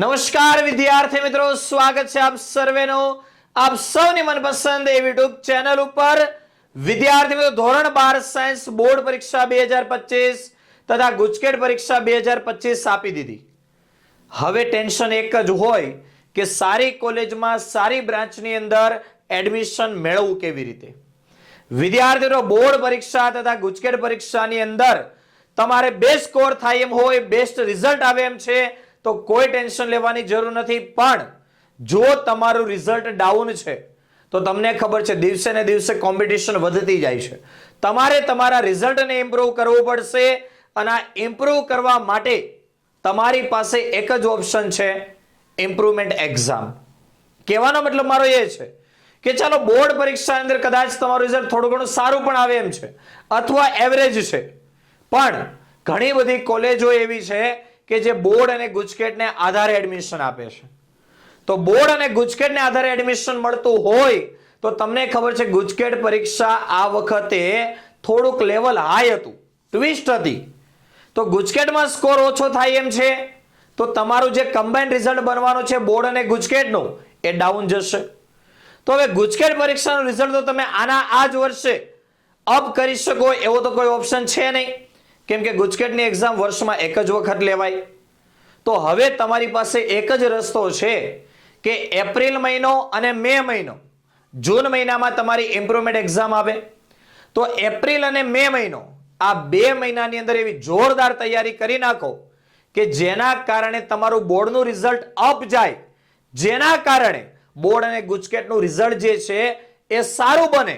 નમસ્કાર વિદ્યાર્થી મિત્રો, સ્વાગત છે આપ સર્વેનો. આપ સૌની મનપસંદ એવી યુટ્યુબ ચેનલ ઉપર. વિદ્યાર્થી મિત્રો, ધોરણ બાર સાયન્સ બોર્ડ પરીક્ષા બે હજાર પચીસ તથા ગુજકેટ પરીક્ષા બે હજાર પચીસ આપી દીધી. હવે ટેન્શન એક જ હોય કે સારી કોલેજમાં સારી બ્રાન્ચની અંદર એડમિશન મેળવવું કેવી રીતે? વિદ્યાર્થીઓ બોર્ડ પરીક્ષા તથા ગુજકેટ પરીક્ષાની અંદર તમારે બેસ્ટ સ્કોર થાય એમ હોય બેસ્ટ રિઝલ્ટ આવે એમ છે તો કોઈ ટેન્શન લેવાની જરૂર નથી. પણ જો તમારું રિઝલ્ટ ડાઉન છે, તો તમને ખબર છે, દિવસે ને દિવસે કોમ્પિટિશન વધતી જાય છે. તમારે તમારા રિઝલ્ટને ઇમ્પ્રૂવ કરવું પડશે અને આ ઇમ્પ્રૂવ કરવા માટે તમારી પાસે એક જ ઓપ્શન છે ઇમ્પ્રુવમેન્ટ એક્ઝામ કહેવાનો મતલબ મારો એ છે કે ચાલો બોર્ડ પરીક્ષા અંદર કદાચ તમારું રિઝલ્ટ થોડું ઘણું સારું પણ આવે એમ છે, અથવા એવરેજ છે. પણ ઘણી બધી કોલેજો એવી છે કે જે બોર્ડ અને ગુજકેટને આધારે એડમિશન આપે છે. તો બોર્ડ અને ગુજકેટને આધારે એડમિશન મળતું હોય તો તમને ખબર છે ગુજકેટ પરીક્ષા આ વખતે થોડુંક લેવલ હાઈ હતું. ટ્વિસ્ટ હતી. તો ગુજકેટમાં સ્કોર ઓછો થાય એમ છે. તો તમારું જે કમ્બાઇન્ડ રિઝલ્ટ બનવાનું છે બોર્ડ અને ગુજકેટનું, એ ડાઉન જશે. તો હવે ગુજકેટ પરીક્ષાનું રિઝલ્ટ તો તમે આના આ જ વર્ષે અપ કરી શકો એવો તો કોઈ ઓપ્શન છે નહીં. કેમ કે ગુજકેટની એક્ઝામ વર્ષમાં એક જ વખત લેવાય. તો હવે તમારી પાસે એક જ રસ્તો છે કે એપ્રિલ મહિનો અને મે મહિનો. જૂન મહિનામાં તમારી ઇમ્પ્રુવમેન્ટ એક્ઝામ આવે. તો એપ્રિલ અને મે મહિનો આ બે મહિનાની અંદર એવી જોરદાર તૈયારી કરી નાખો કે જેના કારણે તમારું બોર્ડનું રિઝલ્ટ અપ જાય. જેના કારણે બોર્ડ અને ગુજકેટનું રિઝલ્ટ જે છે એ સારું બને.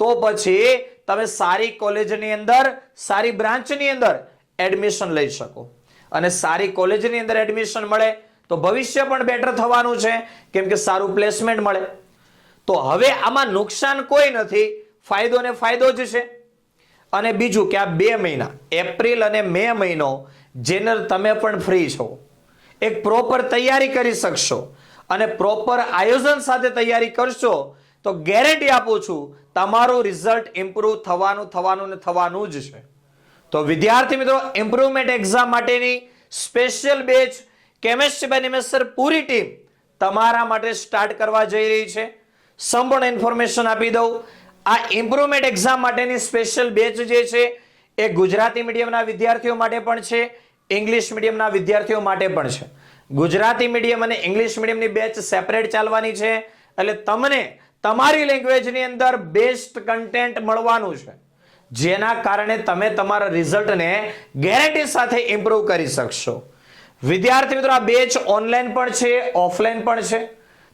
તો પછી તમે સારી કોલેજની અંદર, સારી બ્રાન્ચની અંદર એડમિશન લઈ શકો. અને સારી કોલેજની અંદર એડમિશન મળે તો ભવિષ્ય પણ બેટર થવાનું છે, કેમ કે સારું પ્લેસમેન્ટ મળે. તો હવે આમાં નુકસાન કોઈ નથી, ફાયદો ને ફાયદો જ છે. અને બીજું કે આ બે મહિના, એપ્રિલ અને મે મહિનો, જેનર તમે પણ ફ્રી છો. એક પ્રોપર તૈયારી કરી શકશો. અને પ્રોપર આયોજન સાથે તૈયારી કરશો, તો ગેરંટી આપું છું તમારું રિઝલ્ટ ઇમ્પ્રુવ થવાનું થવાનું ને થવાનું જ છે. તો વિદ્યાર્થી મિત્રો ઇમ્પ્રુવમેન્ટ એક્ઝામ માટેની સ્પેશિયલ બેચ કેમેસ્ટ્રી બાય નિમેસ્ટર પૂરી ટીમ તમારા માટે સ્ટાર્ટ કરવા જઈ રહી છે. સંપૂર્ણ ઇન્ફોર્મેશન આપી દઉં. આ ઇમ્પ્રુવમેન્ટ એક્ઝામ માટેની સ્પેશિયલ બેચ જે છે, એ ગુજરાતી મીડિયમના વિદ્યાર્થીઓ માટે પણ છે ઇંગ્લિશ મીડિયમના વિદ્યાર્થીઓ માટે પણ છે. ગુજરાતી મીડિયમ અને ઇંગ્લિશ મીડિયમની બેચ સેપરેટ ચાલવાની છે. એટલે તમને તમારી લેંગ્વેજની અંદર બેસ્ટ કન્ટેન્ટ મળવાનું છે. જેના કારણે તમે તમારા રિઝલ્ટને ગેરંટી સાથે ઇમ્પ્રૂવ કરી શકશો. વિદ્યાર્થી મિત્રો, આ બેચ ઓનલાઈન પણ છે ઓફલાઈન પણ છે.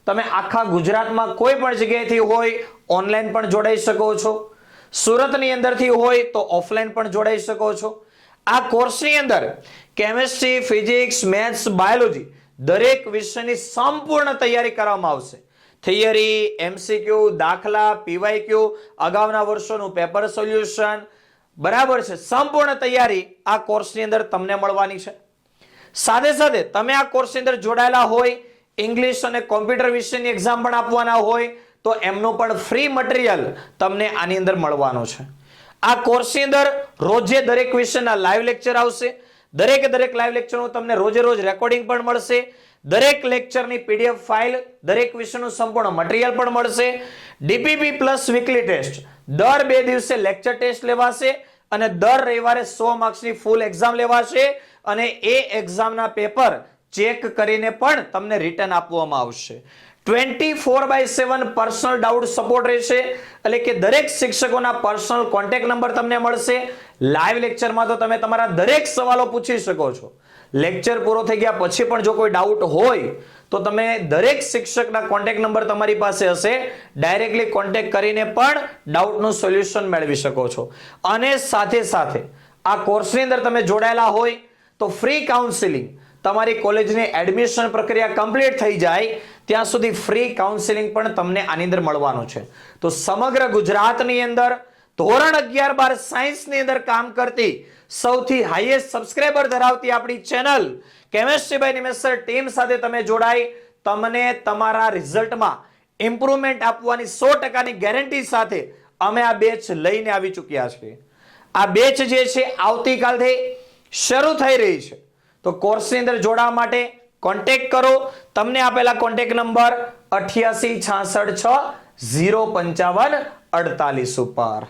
તમે આખા ગુજરાતમાં કોઈ પણ જગ્યાએથી હોય ઓનલાઈન પણ જોડાઈ શકો છો. સુરતની અંદરથી હોય તો ઓફલાઈન પણ જોડાઈ શકો છો. આ કોર્સની અંદર કેમેસ્ટ્રી ફિઝિક્સ મેથ્સ બાયોલોજી દરેક વિષયની સંપૂર્ણ તૈયારી કરવામાં આવશે. થિયરી એમસીક્યુ દાખલા પીવાયક્યુ અગાઉના વર્ષોનું પેપર સોલ્યુશન બરાબર છે. સંપૂર્ણ તૈયારી આ કોર્સની અંદર તમને મળવાની છે. સાથે સાથે તમે આ કોર્સની અંદર જોડાયેલા હોય ઇંગ્લિશ અને કોમ્પ્યુટર વિષયની એક્ઝામ પણ આપવાના હોય, તો એમનું પણ ફ્રી મટીરિયલ તમને આની અંદર મળવાનું છે. આ કોર્સની અંદર રોજે દરેક વિષયના લાઈવ લેક્ચર આવશે. દરેકે દરેક લાઈવ લેક્ચરનું તમને રોજે રોજ રેકોર્ડિંગ પણ મળશે. દરેક લેક્ચરની પીડીએફ ફાઇલ દરેક વિષયનું સંપૂર્ણ મટીરિયલ પણ મળશે. ડીપીપી પ્લસ વીકલી ટેસ્ટ દર બે દિવસે લેક્ચર ટેસ્ટ લેવાશે અને દર રવિવારે સો માર્ક્સની ફૂલ એક્ઝામ લેવાશે અને એ એક્ઝામના પેપર ચેક કરીને પણ તમને રિટર્ન આપવામાં આવશે. Twenty four by seven personal doubt support રહેશે. એટલે કે દરેક શિક્ષકોના પર્સનલ કોન્ટેક્ટ નંબર તમને મળશે. લાઈવ લેક્ચરમાં તો તમે તમારા દરેક સવાલો પૂછી શકો છો. લેક્ચર પૂરો થઈ ગયા. પછી પણ જો કોઈ ડાઉટ હોય, તો તમે દરેક શિક્ષકના કોન્ટેક નંબર તમારી પાસે હશે. ડાયરેક્ટલી કોન્ટેક કરીને પણ ડાઉટનું સોલ્યુશન મેળવી શકો છો. અને સાથે સાથે આ કોર્સની અંદર તમે જોડાયેલા હોય, તો ફ્રી કાઉન્સિલિંગ તમારી કોલેજની એડમિશન પ્રક્રિયા કમ્પ્લીટ થઈ જાય, ત્યાં સુધી ફ્રી કાઉન્સિલિંગ પણ તમને આની અંદર મળવાનું છે. તો સમગ્ર ગુજરાતની અંદર ધોરણ અગિયાર બાર સાયન્સની અંદર કામ કરતી સૌથી હાઈએસ્ટ સબસ્ક્રાઈબર ધરાવતી આપણી ચેનલ કેમેસ્ટ્રી બાય નિમેસર ટીમ સાથે તમે જોડાઈ. તમને તમારા રિઝલ્ટમાં ઇમ્પ્રુવમેન્ટ આપવાની સો ટકાની ગેરંટી સાથે અમે આ બેચ લઈને આવી ચૂક્યા છીએ. આ બેચ જે છે આવતીકાલથી શરૂ થઈ રહી છે. તો કોર્સની અંદર જોડાવા માટે કોન્ટેક્ટ કરો. તમને આપેલા કોન્ટેક્ટ નંબર અઠ્યાસી છાસઠ છ ઝીરો પંચાવન અડતાલીસ ઉપર.